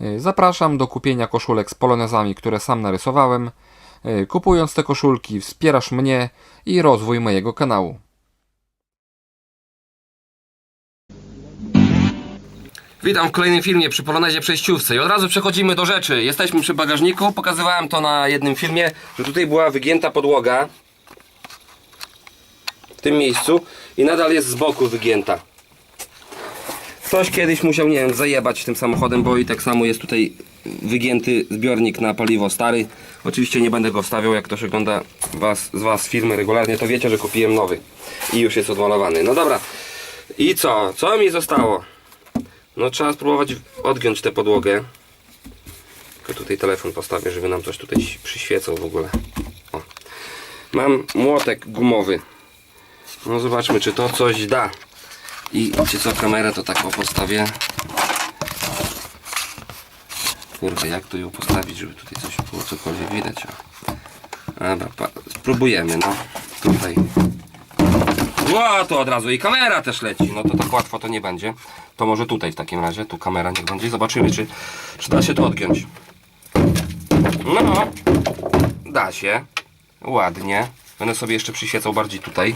Y, Zapraszam do kupienia koszulek z polonezami, które sam narysowałem. Y, Kupując te koszulki wspierasz mnie i rozwój mojego kanału. Witam w kolejnym filmie przy Polonezie Przejściówce i od razu przechodzimy do rzeczy. Jesteśmy przy bagażniku, pokazywałem to na jednym filmie, że tutaj była wygięta podłoga w tym miejscu i nadal jest z boku wygięta. Ktoś kiedyś musiał, nie wiem, zajebać tym samochodem, bo i tak samo jest tutaj wygięty zbiornik na paliwo stary. Oczywiście nie będę go wstawiał, jak ktoś ogląda was, z Was filmy regularnie, to wiecie, że kupiłem nowy i już jest odmalowany. No dobra, i co? Co mi zostało? No trzeba spróbować odgiąć tę podłogę. Tylko tutaj telefon postawię, żeby nam coś tutaj przyświecał w ogóle. O. Mam młotek gumowy. No zobaczmy, czy to coś da. I wiecie co, kamerę to tak postawię. Kurde, jak tu ją postawić, żeby tutaj coś było cokolwiek widać. Dobra, spróbujemy, no. Tutaj. Ło, to od razu i kamera też leci. No to tak łatwo to nie będzie. To może tutaj w takim razie, tu kamera niech będzie. Zobaczymy, czy, czy da się to odgiąć. No, da się. Ładnie. Będę sobie jeszcze przyświecał bardziej tutaj.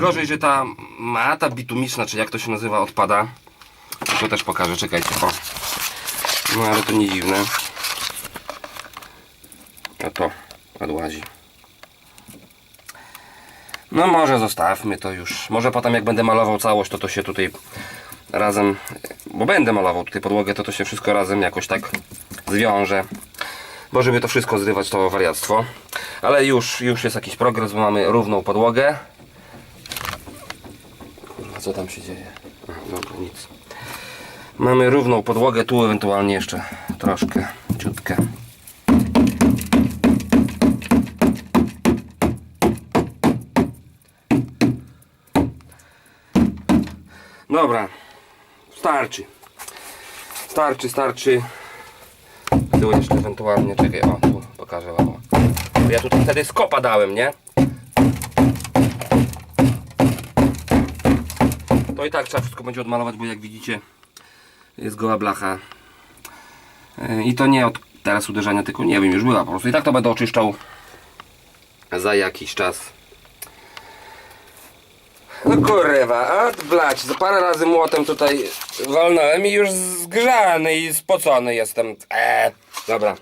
Gorzej, że ta mata bitumiczna, czy jak to się nazywa, odpada. To też pokażę, czekajcie. O. No ale to nie dziwne. A to odłazi. No może zostawmy to już. Może potem jak będę malował całość, to to się tutaj razem, bo będę malował tutaj podłogę, to to się wszystko razem jakoś tak zwiąże. Bo żeby to wszystko zrywać, to wariactwo. Ale już, już jest jakiś progres, bo mamy równą podłogę. Co tam się dzieje? Dobra, nic. Mamy równą podłogę, tu ewentualnie jeszcze troszkę, ciutkę. Dobra, starczy. Starczy, starczy. Tu jeszcze ewentualnie, czekaj, o, tu pokażę wam. Ja tutaj wtedy skopa dałem, nie? To i tak trzeba wszystko będzie odmalować, bo jak widzicie jest goła blacha. Yy, I to nie od teraz uderzenia, tylko nie wiem, już była po prostu. I tak to będę oczyszczał za jakiś czas. No kurwa, a blać, za parę razy młotem tutaj walnąłem i już zgrzany i spocony jestem. Eee, dobra.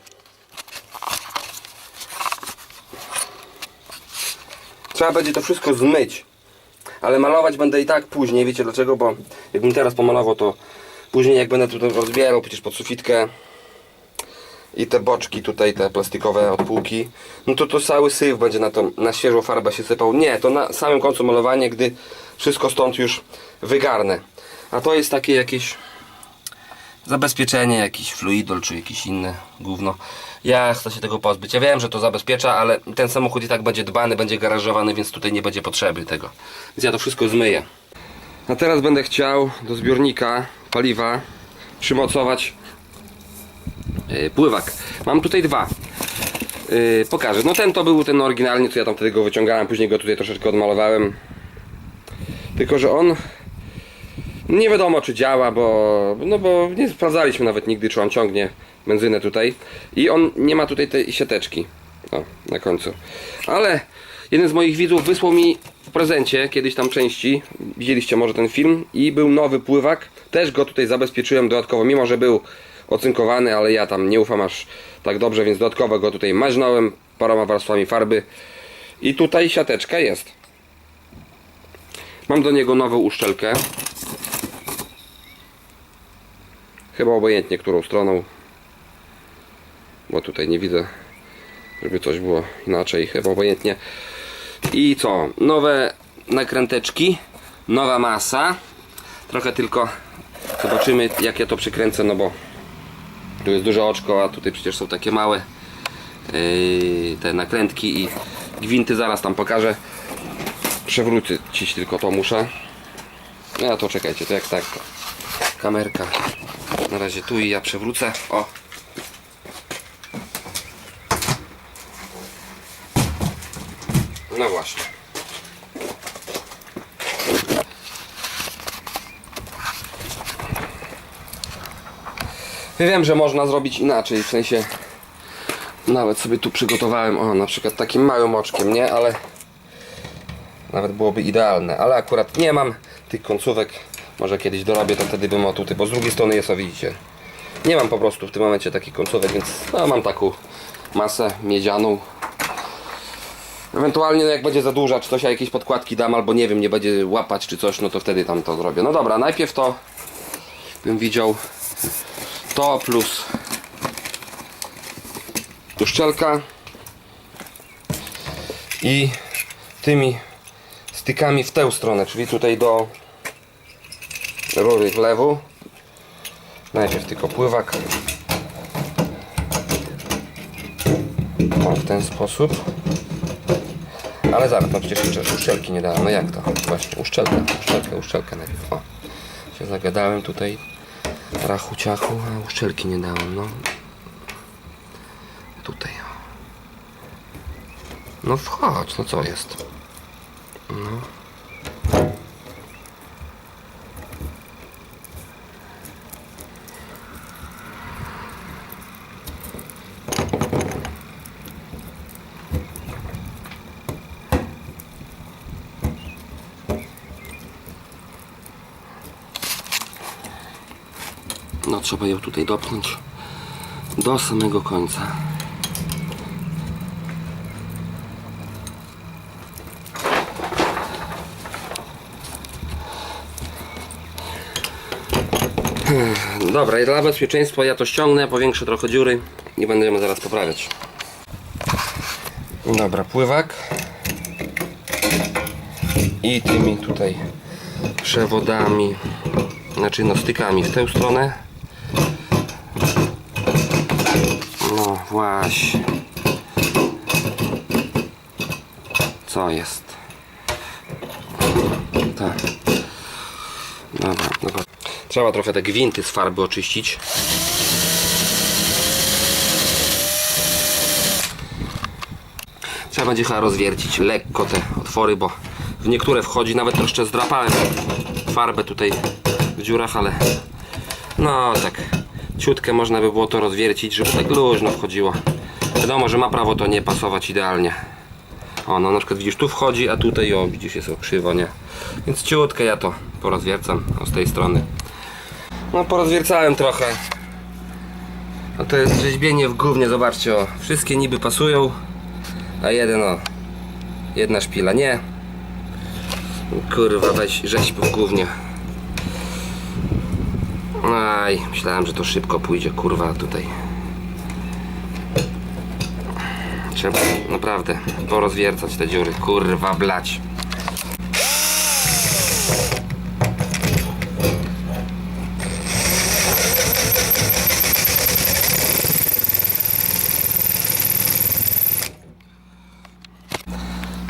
Trzeba będzie to wszystko zmyć. Ale malować będę i tak później, wiecie dlaczego? Bo jakbym teraz pomalował, to później jak będę tutaj rozbierał przecież pod sufitkę i te boczki tutaj, te plastikowe odpółki, no to to cały syf będzie na to, na świeżą farbę się sypał. Nie, to na samym końcu malowanie, gdy wszystko stąd już wygarnę. A to jest takie jakieś zabezpieczenie, jakiś fluidol czy jakieś inne gówno. Ja chcę się tego pozbyć. Ja wiem, że to zabezpiecza, ale ten samochód i tak będzie dbany, będzie garażowany, więc tutaj nie będzie potrzeby tego. Więc ja to wszystko zmyję. A teraz będę chciał do zbiornika paliwa przymocować yy, pływak. Mam tutaj dwa. Yy, pokażę. No ten to był ten oryginalny, co ja tam wtedy go wyciągałem, później go tutaj troszeczkę odmalowałem. Tylko, że on nie wiadomo czy działa, bo no bo nie sprawdzaliśmy nawet nigdy czy on ciągnie benzynę tutaj i on nie ma tutaj tej siateczki. O, na końcu. Ale jeden z moich widzów wysłał mi w prezencie kiedyś tam części, widzieliście może ten film i był nowy pływak. Też go tutaj zabezpieczyłem dodatkowo, mimo że był ocynkowany, ale ja tam nie ufam aż tak dobrze, więc dodatkowo go tutaj maźnąłem paroma warstwami farby i tutaj siateczka jest. Mam do niego nową uszczelkę. Chyba obojętnie którą stroną. Bo tutaj nie widzę, żeby coś było inaczej. Chyba obojętnie. I co? Nowe nakręteczki. Nowa masa. Trochę tylko zobaczymy jak ja to przykręcę, no bo tu jest duże oczko, a tutaj przecież są takie małe yy, te nakrętki i gwinty zaraz tam pokażę. Przewrócić tylko to muszę. No to czekajcie, to jak tak kamerka na razie tu i ja przewrócę. O! No właśnie. Wiem, że można zrobić inaczej, w sensie nawet sobie tu przygotowałem, o na przykład takim małym oczkiem, nie? Ale nawet byłoby idealne, ale akurat nie mam tych końcówek. Może kiedyś dorobię, to wtedy bym o tutaj, bo z drugiej strony jest, o widzicie. Nie mam po prostu w tym momencie takich końcówek, więc no, mam taką masę miedzianą. Ewentualnie no, jak będzie za duża, czy coś, ja jakieś podkładki dam, albo nie wiem, nie będzie łapać czy coś, no to wtedy tam to zrobię. No dobra, najpierw to bym widział to plus uszczelka i tymi stykami w tę stronę, czyli tutaj do rury wlewu. Najpierw tylko pływak. O, w ten sposób. Ale zaraz, no przecież uszczelki nie dałem. No jak to? Właśnie, uszczelkę, uszczelkę, uszczelkę najpierw. O, się zagadałem tutaj. Rachu ciachu, a uszczelki nie dałem, no. Tutaj. No wchodź, no co jest? No. No trzeba ją tutaj dopchnąć do samego końca. Dobra, i dla bezpieczeństwa ja to ściągnę, powiększę trochę dziury i będziemy zaraz poprawiać. Dobra, pływak. I tymi tutaj przewodami, znaczy no stykami w tę stronę. No właśnie. Co jest? Tak. Dobra, dobra. Trzeba trochę te gwinty z farby oczyścić. Trzeba będzie chyba rozwiercić lekko te otwory, bo w niektóre wchodzi, nawet troszkę zdrapałem farbę tutaj w dziurach, ale no tak ciutkę można by było to rozwiercić, żeby tak luźno wchodziło. Wiadomo, że ma prawo to nie pasować idealnie. O, no na przykład widzisz, tu wchodzi, a tutaj, o, widzisz, jest krzywo, nie? Więc ciutkę ja to porozwiercam, o, z tej strony. No, porozwiercałem trochę. No to jest rzeźbienie w gównie, zobaczcie, o. Wszystkie niby pasują, a jeden, o. Jedna szpila, nie. Kurwa, weź rzeźb w gównie. Aj, myślałem, że to szybko pójdzie, kurwa, tutaj. Trzeba naprawdę porozwiercać te dziury, kurwa, blać.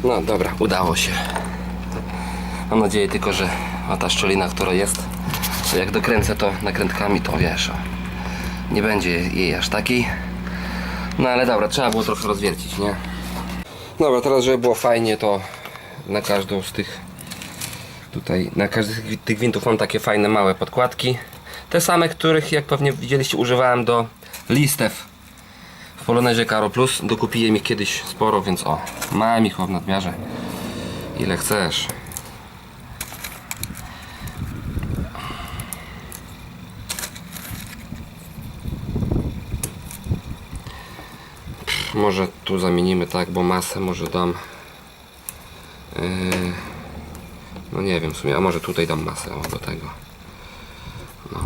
No dobra, udało się. Mam nadzieję tylko, że ta szczelina, która jest, jak dokręcę to nakrętkami, to wiesz, nie będzie jej aż takiej. No ale dobra, trzeba było trochę rozwiercić, nie? Dobra, teraz żeby było fajnie, to na każdą z tych tutaj, na każdy z tych- gwintów mam takie fajne małe podkładki. Te same, których jak pewnie widzieliście używałem do listew w Polonezie Caro Plus. Dokupiłem ich kiedyś sporo, więc o, mam ich w nadmiarze. Ile chcesz. Może tu zamienimy tak, bo masę może dam. Yy, no nie wiem w sumie, a może tutaj dam masę o, do tego. No.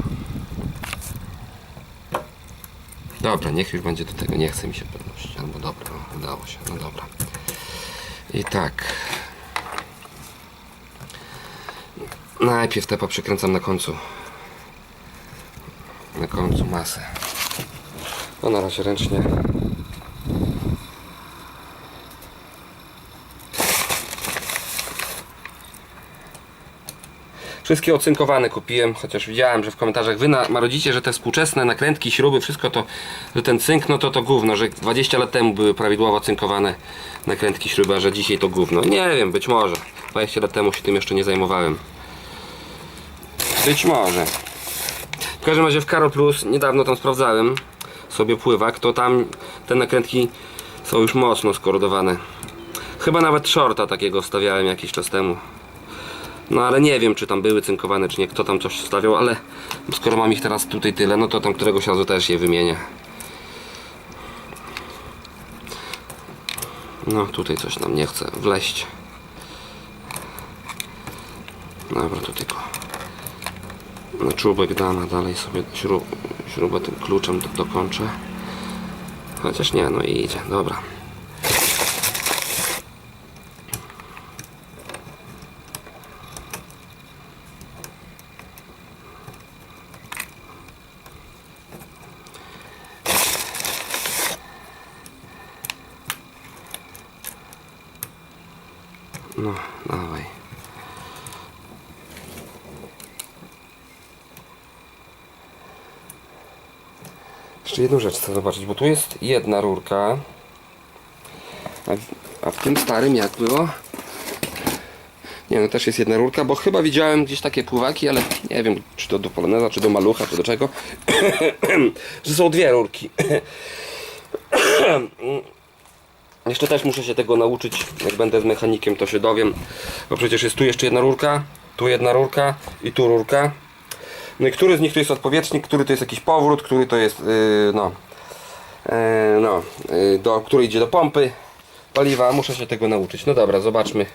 Dobra, niech już będzie do tego, nie chce mi się podnosić. Albo dobra, udało się, no dobra. I tak. Najpierw te poprzekręcam na końcu. Na końcu masę. No na razie ręcznie. Wszystkie ocynkowane kupiłem, chociaż widziałem, że w komentarzach wy marudzicie, że te współczesne nakrętki, śruby, wszystko to, że ten cynk, no to to gówno, że 20 lat temu były prawidłowo cynkowane nakrętki, śruby, a że dzisiaj to gówno. Nie wiem, być może. 20 lat temu się tym jeszcze nie zajmowałem. Być może. W każdym razie w Karol Plus niedawno tam sprawdzałem sobie pływak, to tam te nakrętki są już mocno skorodowane. Chyba nawet shorta takiego stawiałem jakiś czas temu. No ale nie wiem czy tam były cynkowane czy nie, kto tam coś stawiał, ale skoro mam ich teraz tutaj tyle, no to tam któregoś razu też je wymienię. No tutaj coś nam nie chce wleść. Dobra, to tylko na czubek dam, a dalej sobie śrub, śrubę tym kluczem do, dokończę. Chociaż nie, no i idzie, dobra. No, dawaj. Jeszcze jedną rzecz chcę zobaczyć, bo tu jest jedna rurka. A w, tym starym jak było? Nie no, też jest jedna rurka, bo chyba widziałem gdzieś takie pływaki, ale nie wiem, czy to do poloneza, czy do malucha, czy do czego. że są dwie rurki. Jeszcze też muszę się tego nauczyć. Jak będę z mechanikiem, to się dowiem. Bo przecież jest tu jeszcze jedna rurka, tu jedna rurka i tu rurka. No który z nich to jest odpowietrznik, który to jest jakiś powrót, który to jest, yy, no, yy, no, yy, do, który idzie do pompy paliwa. Muszę się tego nauczyć. No dobra, zobaczmy.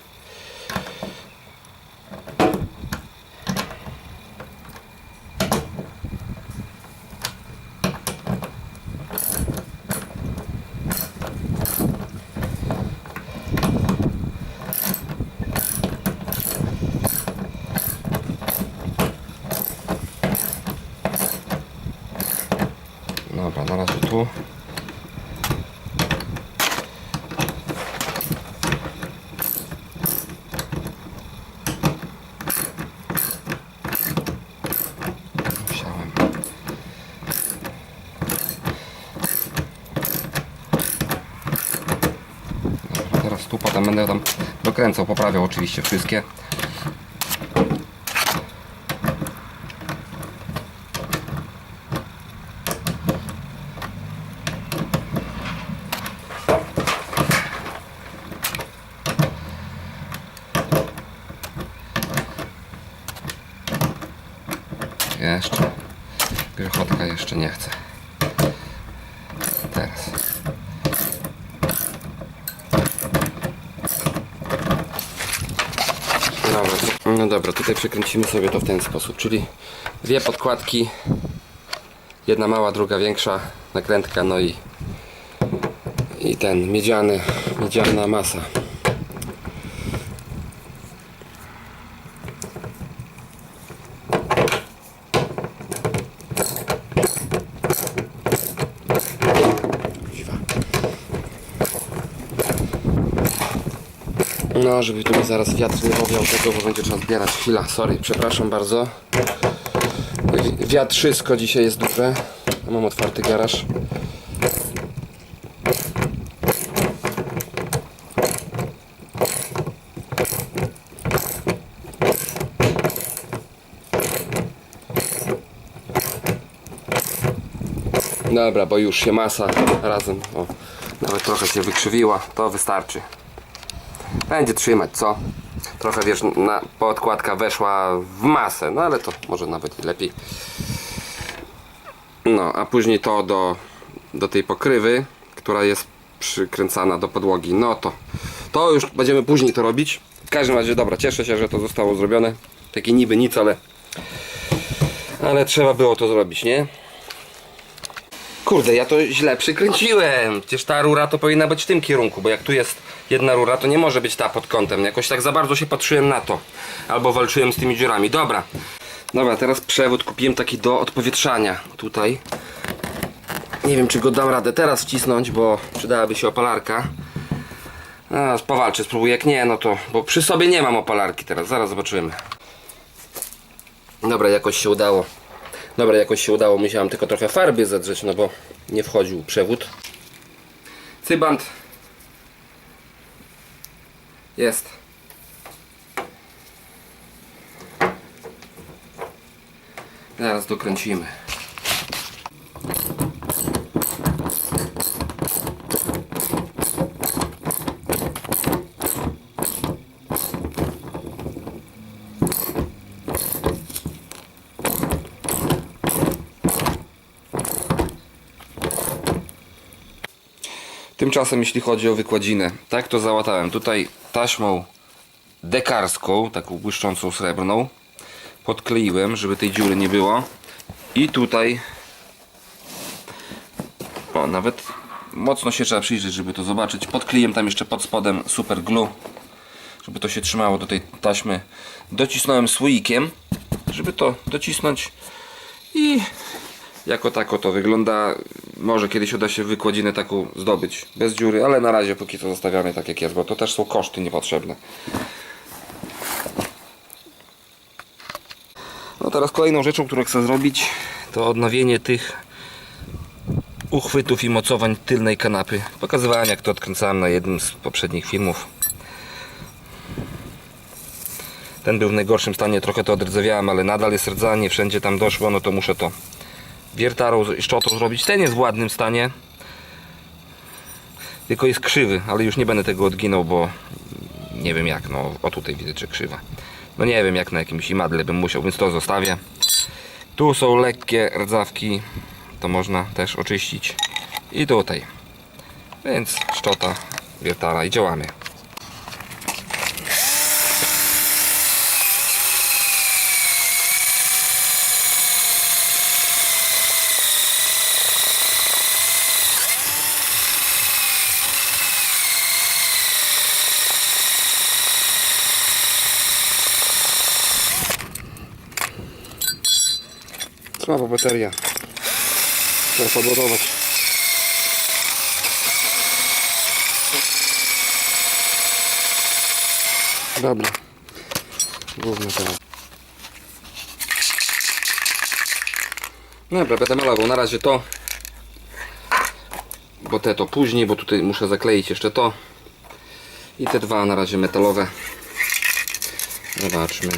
Dobra, na razie tu. Musiałem. Dobra, teraz tu potem będę tam dokręcał, poprawiał oczywiście wszystkie. Jeszcze. Grzechotka jeszcze nie chce. Teraz. Dobra, no dobra, tutaj przekręcimy sobie to w ten sposób, czyli dwie podkładki, jedna mała, druga większa, nakrętka, no i i ten miedziany, miedziana masa. No, żeby tu mi zaraz wiatr nie powiał tego, bo będzie trzeba zbierać. Chwila, sorry, przepraszam bardzo. Wi- Wiatrzysko dzisiaj jest duże. Mam otwarty garaż. Dobra, bo już się masa razem, o, nawet trochę się wykrzywiła, to wystarczy. Będzie trzymać, co? Trochę wiesz, na, podkładka weszła w masę, no ale to może nawet lepiej. No, a później to do, do tej pokrywy, która jest przykręcana do podłogi. No to, to już będziemy później to robić. W każdym razie, dobra, cieszę się, że to zostało zrobione. Takie niby nic, ale, ale trzeba było to zrobić, nie? Kurde, ja to źle przykręciłem. Przecież ta rura to powinna być w tym kierunku, bo jak tu jest jedna rura, to nie może być ta pod kątem. Jakoś tak za bardzo się patrzyłem na to. Albo walczyłem z tymi dziurami. Dobra. Dobra, teraz przewód kupiłem taki do odpowietrzania tutaj. Nie wiem, czy go dam radę teraz wcisnąć, bo przydałaby się opalarka. No, powalczę, spróbuję. Jak nie, no to... Bo przy sobie nie mam opalarki teraz. Zaraz zobaczymy. Dobra, jakoś się udało. Dobra, jakoś się udało. Musiałem tylko trochę farby zadrzeć, no bo nie wchodził przewód. Cybant. Jest. Zaraz dokręcimy. Tymczasem jeśli chodzi o wykładzinę, tak to załatałem. Tutaj taśmą dekarską, taką błyszczącą srebrną, podkleiłem, żeby tej dziury nie było. I tutaj o, nawet mocno się trzeba przyjrzeć, żeby to zobaczyć. Podkleiłem tam jeszcze pod spodem super glue, żeby to się trzymało do tej taśmy. Docisnąłem słoikiem, żeby to docisnąć i jako tako to wygląda. Może kiedyś uda się wykładzinę taką zdobyć bez dziury, ale na razie póki co zostawiamy tak jak jest, bo to też są koszty niepotrzebne. No teraz kolejną rzeczą, którą chcę zrobić, to odnowienie tych uchwytów i mocowań tylnej kanapy. Pokazywałem jak to odkręcałem na jednym z poprzednich filmów. Ten był w najgorszym stanie, trochę to odrdzewiałem, ale nadal jest rdzanie, wszędzie tam doszło, no to muszę to wiertarą szczotą zrobić. Ten jest w ładnym stanie, tylko jest krzywy, ale już nie będę tego odginął, bo nie wiem jak, no o tutaj widzę, że krzywa. No nie wiem jak na jakimś imadle bym musiał, więc to zostawię. Tu są lekkie rdzawki, to można też oczyścić. I tutaj. Więc szczota, wiertara i działamy. Słaba bateria. Trzeba podładować. Dobra. Główny teraz. Dobra, będę malował na razie to. Bo te to później, bo tutaj muszę zakleić jeszcze to. I te dwa na razie metalowe. Zobaczmy.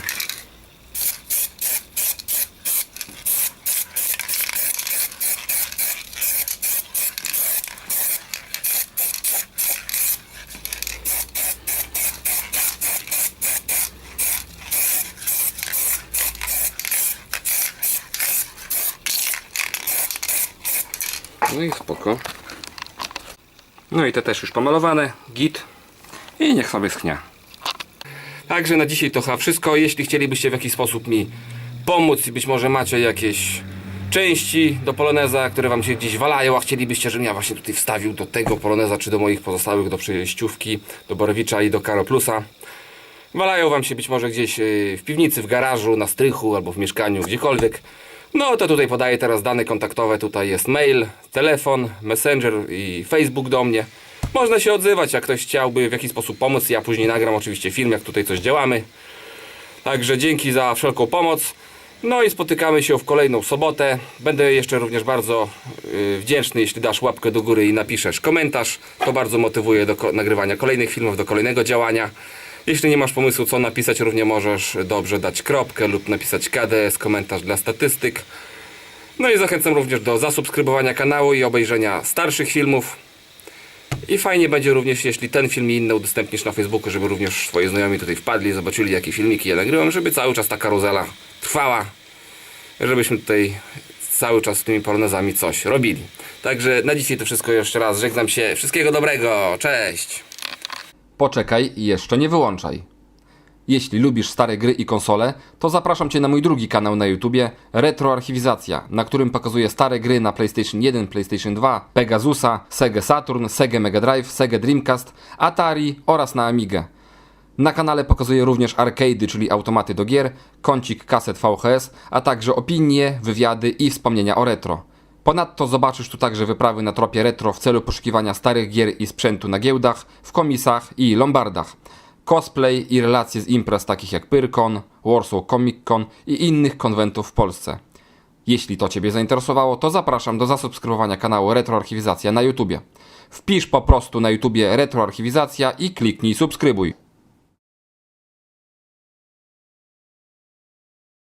No i spoko. No i te też już pomalowane, git. I niech sobie schnia. Także na dzisiaj to chyba wszystko. Jeśli chcielibyście w jakiś sposób mi pomóc i być może macie jakieś części do Poloneza, które wam się gdzieś walają, a chcielibyście, żebym ja właśnie tutaj wstawił do tego Poloneza, czy do moich pozostałych, do przejściówki, do Borowicza i do Karo Plusa. Walają wam się być może gdzieś yy, w piwnicy, w garażu, na strychu albo w mieszkaniu, gdziekolwiek. No to tutaj podaję teraz dane kontaktowe. Tutaj jest mail, telefon, messenger i Facebook do mnie. Można się odzywać, jak ktoś chciałby w jakiś sposób pomóc. Ja później nagram oczywiście film, jak tutaj coś działamy. Także dzięki za wszelką pomoc. No i spotykamy się w kolejną sobotę. Będę jeszcze również bardzo yy, wdzięczny, jeśli dasz łapkę do góry i napiszesz komentarz. To bardzo motywuje do nagrywania kolejnych filmów, do kolejnego działania. Jeśli nie masz pomysłu, co napisać, równie możesz dobrze dać kropkę lub napisać KDS, komentarz dla statystyk. No i zachęcam również do zasubskrybowania kanału i obejrzenia starszych filmów. I fajnie będzie również, jeśli ten film i inne udostępnisz na Facebooku, żeby również twoi znajomi tutaj wpadli, zobaczyli jakie filmiki ja nagrywam, żeby cały czas ta karuzela trwała, żebyśmy tutaj cały czas z tymi polonezami coś robili. Także na dzisiaj to wszystko jeszcze raz. Żegnam się. Wszystkiego dobrego. Cześć. Poczekaj i jeszcze nie wyłączaj. Jeśli lubisz stare gry i konsole, to zapraszam Cię na mój drugi kanał na YouTubie Retroarchiwizacja, na którym pokazuję stare gry na PlayStation 1, PlayStation 2, Pegasusa, Sega Saturn, Sega Mega Drive, Sega Dreamcast, Atari oraz na Amigę. Na kanale pokazuję również arcade'y, czyli automaty do gier, kącik kaset VHS, a także opinie, wywiady i wspomnienia o retro. Ponadto zobaczysz tu także wyprawy na tropie retro w celu poszukiwania starych gier i sprzętu na giełdach, w komisach i lombardach. Cosplay i relacje z imprez takich jak Pyrkon, Warsaw Comic Con i innych konwentów w Polsce. Jeśli to Ciebie zainteresowało, to zapraszam do zasubskrybowania kanału Retroarchiwizacja na YouTubie. Wpisz po prostu na YouTubie Retroarchiwizacja i kliknij subskrybuj.